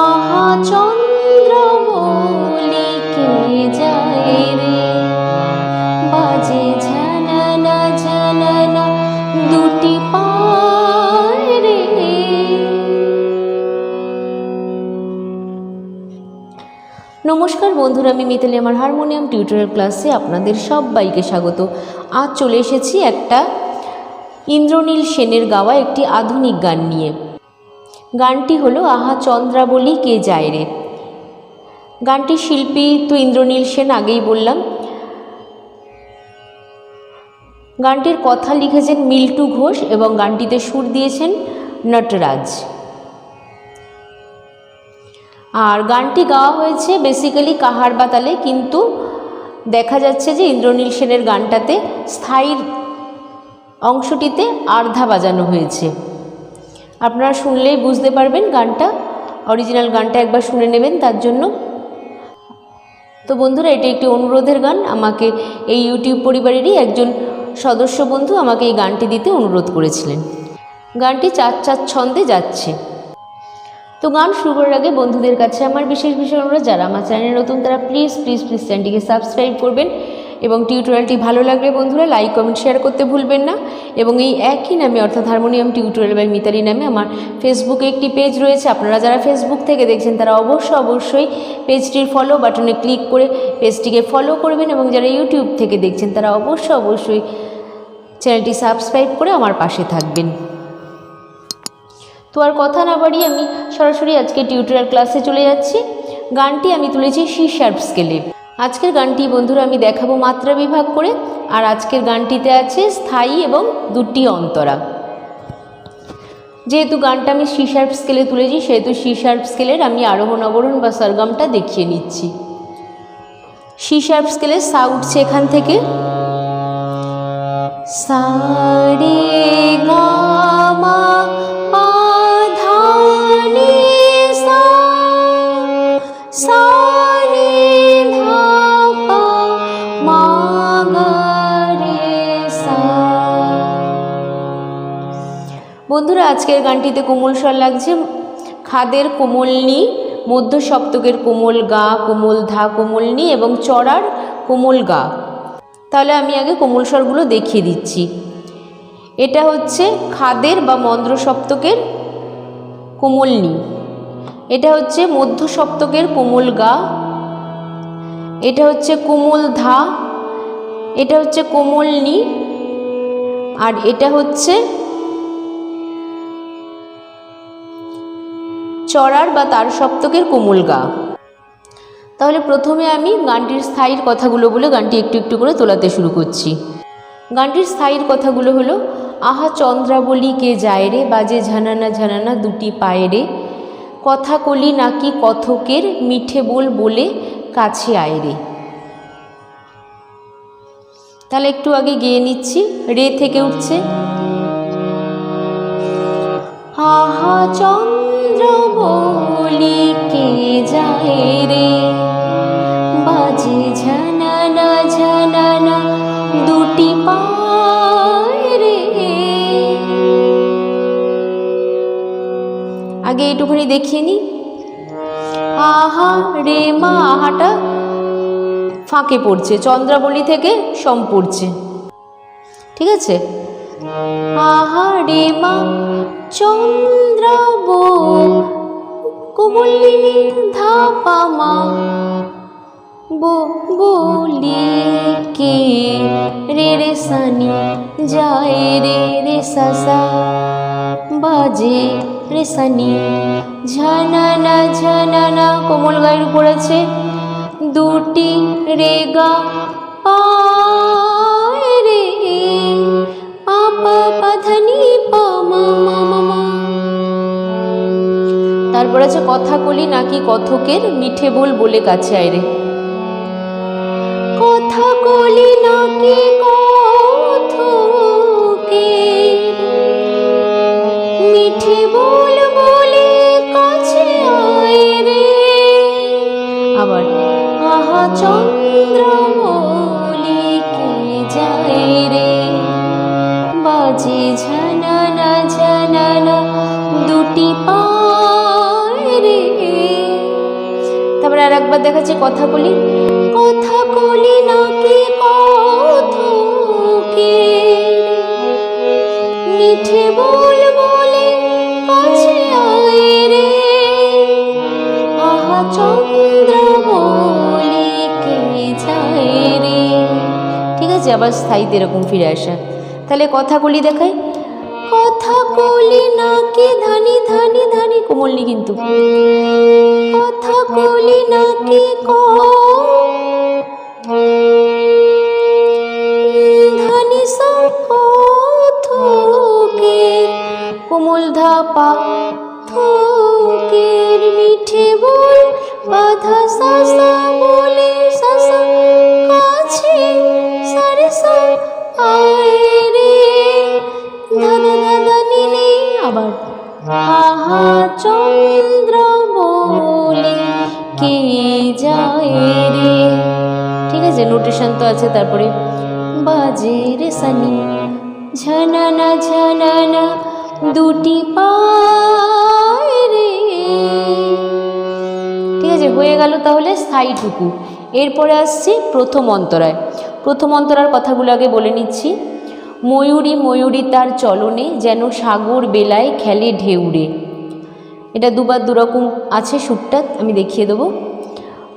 আহা চন্দ্র বলি কে যায় রে? বাজে ঝানানা দুটি পায় রে। নমস্কার বন্ধুরা, আমি মিতালি, আমার হারমোনিয়াম টিউটোরিয়াল ক্লাসে আপনাদের সবাইকে স্বাগত। আজ চলে এসেছি একটা ইন্দ্রনীল সেনের গাওয়া একটি আধুনিক গান নিয়ে। গানটি হলো আহা চন্দ্রাবলী কে যায় রে। গানটির শিল্পী তো ইন্দ্রনীল সেন আগেই বললাম। গানটির কথা লিখেছেন মিল্টু ঘোষ এবং গানটিতে সুর দিয়েছেন নটরাজ। আর গানটি গাওয়া হয়েছে বেসিক্যালি কাহার বাতালে, কিন্তু দেখা যাচ্ছে যে ইন্দ্রনীল সেনের গানটাতে স্থায়ী অংশটিতে আর্ধা বাজানো হয়েছে। আপনারা শুনলেই বুঝতে পারবেন গানটা অরিজিনাল গানটা একবার শুনে নেবেন তার জন্য। তো বন্ধুরা, এটি একটি অনুরোধের গান, আমাকে এই ইউটিউব পরিবারেরই একজন সদস্য বন্ধু আমাকে এই গানটি দিতে অনুরোধ করেছিলেন। গানটি চার চার ছন্দে যাচ্ছে। তো গান শুরু করার আগে বন্ধুদের কাছে আমার বিশেষ বিশেষ অনুরোধ, যারা আমার চ্যানেলে নতুন, তারা প্লিজ প্লিজ প্লিজ চ্যানেলটিকে সাবস্ক্রাইব করবেন। এবং টিউটোরিয়ালটি ভালো লাগলে বন্ধুরা লাইক, কমেন্ট, শেয়ার করতে ভুলবেন না। এবং এই একই নামে, অর্থাৎ হারমোনিয়াম টিউটোরিয়াল বাই মিতালি নামে আমার ফেসবুকে একটি পেজ রয়েছে। আপনারা যারা ফেসবুক থেকে দেখছেন, তারা অবশ্যই অবশ্যই পেজটির ফলো বাটনে ক্লিক করে পেজটিকে ফলো করবেন এবং যারা ইউটিউব থেকে দেখছেন, তারা অবশ্যই অবশ্যই চ্যানেলটি সাবস্ক্রাইব করে আমার পাশে থাকবেন। তো আর কথা না বাড়িয়ে আমি সরাসরি আজকে টিউটোরিয়াল ক্লাসে চলে যাচ্ছি। গানটি আমি তুলেছি সি শার্প স্কেলে আজকের গানটি বন্ধুরা আমি দেখাবো মাত্রা বিভাগ করে, আর আজকের গানটিতে আছে স্থায়ী এবং দুটি অন্তরা। যেহেতু গানটা আমি সি শার্প স্কেলে তুলেছি, সেহেতু সি শার্প স্কেলের আমি আরোহণ অবরোহণ বা সরগমটা দেখিয়ে নিচ্ছি। সি শার্প স্কেলের সা উঠছে এখান থেকে। সারে গামা আজকের গানটিতে কোমল স্বর লাগছে। খাদের কোমলনি মধ্য সপ্তকের কোমল গা, কোমল ধা, কোমলনি এবং চড়ার কোমল গা। তাহলে আমি আগে কোমল স্বরগুলো দেখিয়ে দিচ্ছি। এটা হচ্ছে খাদের বা মন্দ্র সপ্তকের কোমলনি। এটা হচ্ছে মধ্য সপ্তকের কোমল গা। এটা হচ্ছে কোমল ধা। এটা হচ্ছে কোমলনি। আর এটা হচ্ছে চড়ার বা তার সপ্তকের কোমল গা। তাহলে প্রথমে আমি গানটির স্থায়ীর কথাগুলো বলে গানটি একটু একটু করে তোলাতে শুরু করছি। গানটির স্থায়ীর কথাগুলো হলো, আহা চন্দ্রাবলী কে যায় রে, বাজে ঝানানা ঝানানা দুটি পায়ে রে। কথা কলি নাকি কথকের মিঠে বল বলে কাছে আয় রে। তাহলে একটু আগে গেয়ে নিচ্ছি, রে থেকে উঠছে। আহা চন্দ্র বলি কে যায় রে। বাজে ঝানানা ঝানানা দুটি পায় রে। আগে একটুখানি দেখিয়ে নি। আহা রে মা আহাটা ফাঁকে পড়ছে, চন্দ্রাবলী থেকে সম পড়ছে। ঠিক আছে? আহা রে, মা চন্দ্রাব কুবলিনী ধাপা মা। বলি কে রে রে সানি যায় রে রে সাসা। বাজে রে সানি। ঝানানা ঝানানা কোমল গায়ের উপর দুটি রেগা। পায় রে পা মা মা। তারপর আছে কথা কলি নাকি কথকের মিঠে বল বলে কাছে আয় রে। কথা কলি নাকি কাছে আবার, আহা, চন্দ্র দেখাচ্ছি কথা বলি কথা বলি নাকি কথকে? মিঠে বল বলে কাছে আয় আহা চন্দ্র বলে কে যায় রে। ঠিক আছে, আবার স্থায়ীতে এরকম ফিরে আসা। তাহলে কথা কলি দেখাই। কথা কলি নাকি ধানি ধানি ধানি কোমলনি কিন্তু। কথা কলি নাকি ক ধানি সা থোকে কোমল ধাপা থোকের মিঠে বল, বাধা সাসা চন্দ্র বলে কে যায় রে? ঠিক আছে নোটেশন তো আছে, তারপরে বাজে রে সানি। ঝানানা ঝানানা, দুটি পায় রে। ঠিক আছে, হয়ে গেল তাহলে স্থায়ীটুকু। এরপরে আসছে প্রথম অন্তরায়। প্রথম অন্তরার কথাগুলো আগে বলে নিচ্ছি। ময়ূরী ময়ূরী তার চলনে যেন সাগর বেলায় খেলে ঢেউরে। এটা দুবার দুরকম আছে সুরটা, আমি দেখিয়ে দেবো।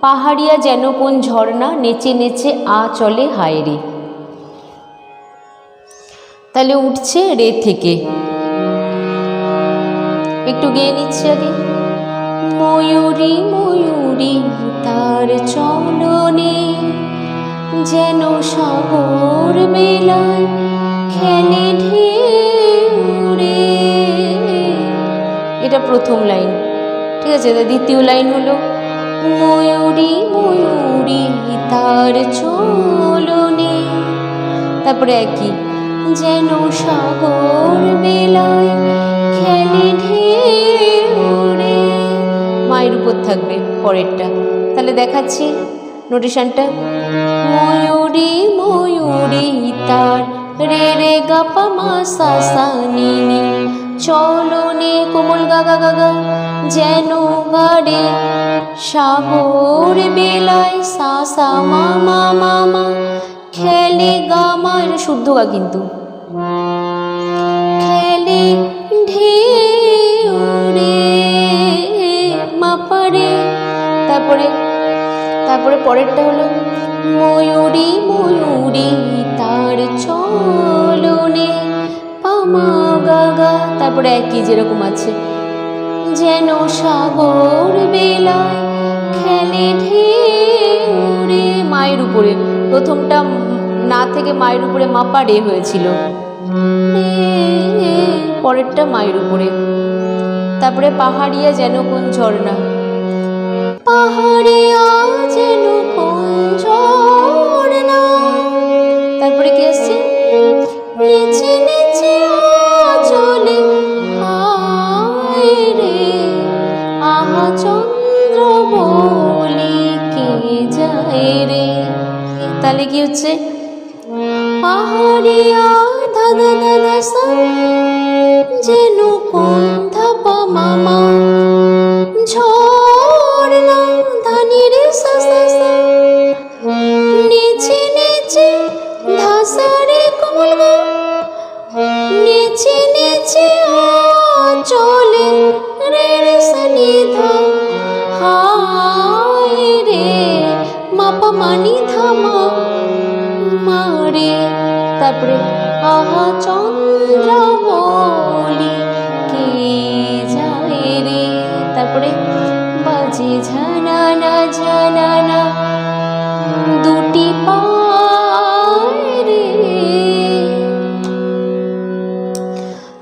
পাহাড়িয়া যেন কোন ঝর্ণা, নেচে নেচে আ চলে হায় রে। তাহলে উঠছে রে থেকে। একটু গেয়ে নিচ্ছে আগে। ময়ূরী ময়ূরী, তার চলনে যেন সাগর বেলায় খেলে ঢেউরে এটা প্রথম লাইন। ঠিক আছে দ্বিতীয় লাইন হলো, ময়ূরী ময়ূরী, তার চলনে। তারপরে একই, যেন সাগর বেলায় খেলে ঢেউরে। মায়ের উপর থাকবে পরেরটা। তাহলে দেখাচ্ছি নোটিশনটা। ময়ূরী ময়ূরী, তার রে রে গাপা মা সা নি চলনে কোমল গা গা গা গা যেন গাড়ে। সাগর বেলায় সা সা মা মা মা মা খেলে গা মা এটা শুদ্ধ গা কিন্তু। খেলে ঢেউরে মাপারে তারপরে তারপরে পরেরটা হলো ময়ূরী ময়ূরী তারপরে একই যেরকম আছে। যেন সাগর বেলায় খেলে মায়ের উপরে, প্রথমটা না থেকে মায়ের উপরে মাপা রে হয়েছিল। পরেরটা মায়ের উপরে। তারপরে পাহাড়িয়া যেন কোন ঝর্ণা। পাহাড়িয়া যেন কি হচ্ছে পাহাড়িয়া দাদা দাদা সা যেন মামা। তারপরে, আহা চন্দ্র বলি কে যায় রে? তারপরে, বাজে ঝানানা ঝানানা দুটি পায় রে।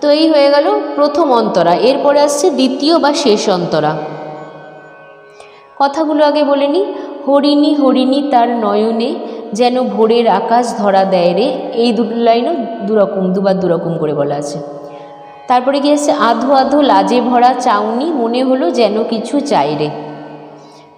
তো এই হয়ে গেল প্রথম অন্তরা, এরপরে আসছে দ্বিতীয় বা শেষ অন্তরা। কথাগুলো আগে বলে নি, হরিণী হরিণী তার নয়নে যেন ভোরের আকাশ ধরা দেয় রে। এই দুটো লাইনও দুরকম, দুবার দুরকম করে বলা আছে। তারপরে কি আছে? আধো আধো লাজে ভরা চাউনি, মনে হলো যেন কিছু চাই রে।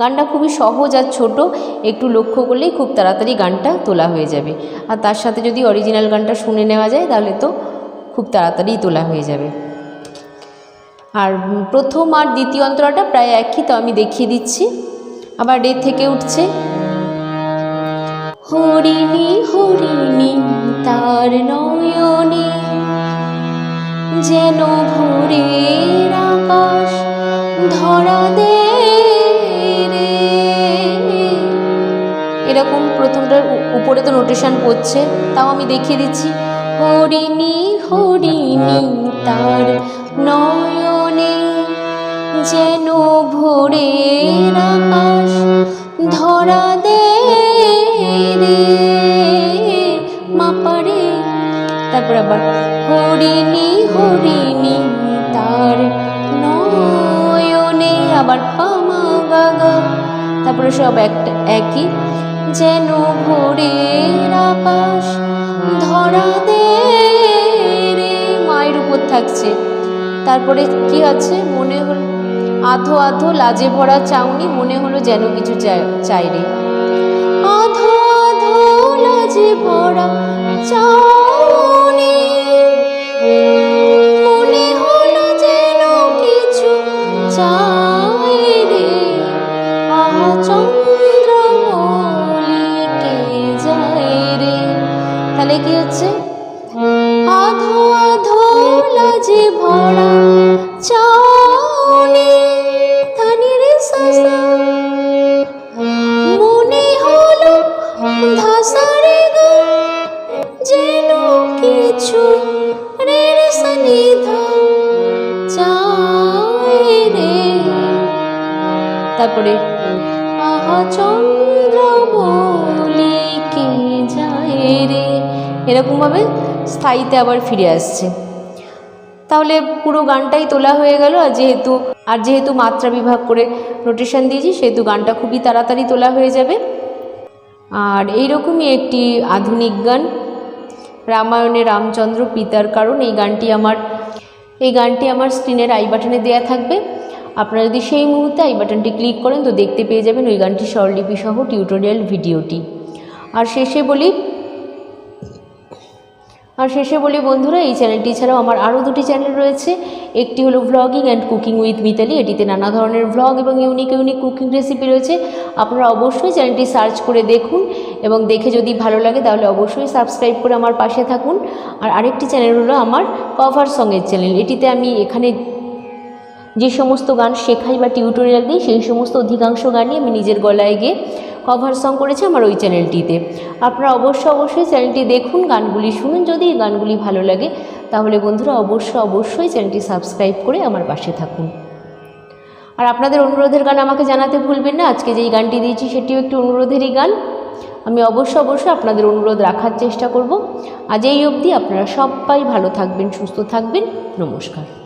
গানটা খুবই সহজ আর ছোট, একটু লক্ষ্য করলেই খুব তাড়াতাড়ি গানটা তোলা হয়ে যাবে। আর তার সাথে যদি অরিজিনাল গানটা শুনে নেওয়া যায়, তাহলে তো খুব তাড়াতাড়ি তোলা হয়ে যাবে। আর প্রথম আর দ্বিতীয় অন্তরাটা প্রায় একই, তো আমি দেখিয়ে দিচ্ছি। আবার রে থেকে উঠছে। হরিণী হরিণী, তার নয়নে। যেন ভোরের আকাশ ধরা দে এরকম প্রথমটার উপরে তো নোটেশন পড়ছে, তাও আমি দেখিয়ে দিচ্ছি। হরিণী হরিণী, তার নয়নে। যেন ভোরের আকাশ ধরা দে রে মাপারে তারপর আবার, হরিণী হরিণী, তার নয়নে আবার পামা গাগা। তারপরে সব একটা একই, যেন ভোরের আকাশ ধরা দে রে। মায়ের উপর থাকছে। তারপরে কি আছে মনে হলো, আধো আধো, লাজে ভরা চাউনি, মনে হলো যেন কিছু চাই রে। লাজে ভরা চাউনি এরকমভাবে স্থায়ীতে আবার ফিরে আসছে। তাহলে পুরো গানটাই তোলা হয়ে গেল আর যেহেতু আর যেহেতু মাত্রা বিভাগ করে নোটেশন দিয়েছি, সেহেতু গানটা খুবই তাড়াতাড়ি তোলা হয়ে যাবে। আর এইরকমই একটি আধুনিক গান, রামায়ণে রামচন্দ্র পিতার কারণ, এই গানটি আমার, এই গানটি আমার স্ক্রিনের আই বাটনে দেওয়া থাকবে। আপনারা যদি সেই মুহূর্তে আই বাটনটি ক্লিক করেন, তো দেখতে পেয়ে যাবেন ওই গানটি স্বরলিপি সহ টিউটোরিয়াল ভিডিওটি আর শেষে বলি আর শেষে বলি, বন্ধুরা, এই চ্যানেলটি ছাড়াও আমার আরও দুটি চ্যানেল রয়েছে। একটি হলো vlogging and cooking with Mitali. এটিতে নানা ধরনের ভ্লগ এবং ইউনিক ইউনিক কুকিং রেসিপি রয়েছে। আপনারা অবশ্যই চ্যানেলটি সার্চ করে দেখুন এবং দেখে যদি ভালো লাগে, তাহলে অবশ্যই সাবস্ক্রাইব করে আমার পাশে থাকুন। আর আরেকটি চ্যানেল হলো আমার কভার সঙের চ্যানেল এটিতে আমি এখানে যে সমস্ত গান শেখাই বা টিউটোরিয়াল দিই, সেই সমস্ত অধিকাংশ গানই আমি নিজের গলায় গিয়ে কভার সং করেছি আমার ওই চ্যানেলটিতে আপনারা অবশ্যই অবশ্যই চ্যানেলটি দেখুন, গানগুলি শুনুন। যদি এই গানগুলি ভালো লাগে, তাহলে বন্ধুরা অবশ্যই অবশ্যই চ্যানেলটি সাবস্ক্রাইব করে আমার পাশে থাকুন। আর আপনাদের অনুরোধের গান আমাকে জানাতে ভুলবেন না। আজকে যেই গানটি দিয়েছি, সেটিও একটি অনুরোধেরই গান। আমি অবশ্যই অবশ্যই আপনাদের অনুরোধ রাখার চেষ্টা করব। আজ এই অবধি আপনারা সবাই ভালো থাকবেন, সুস্থ থাকবেন। নমস্কার।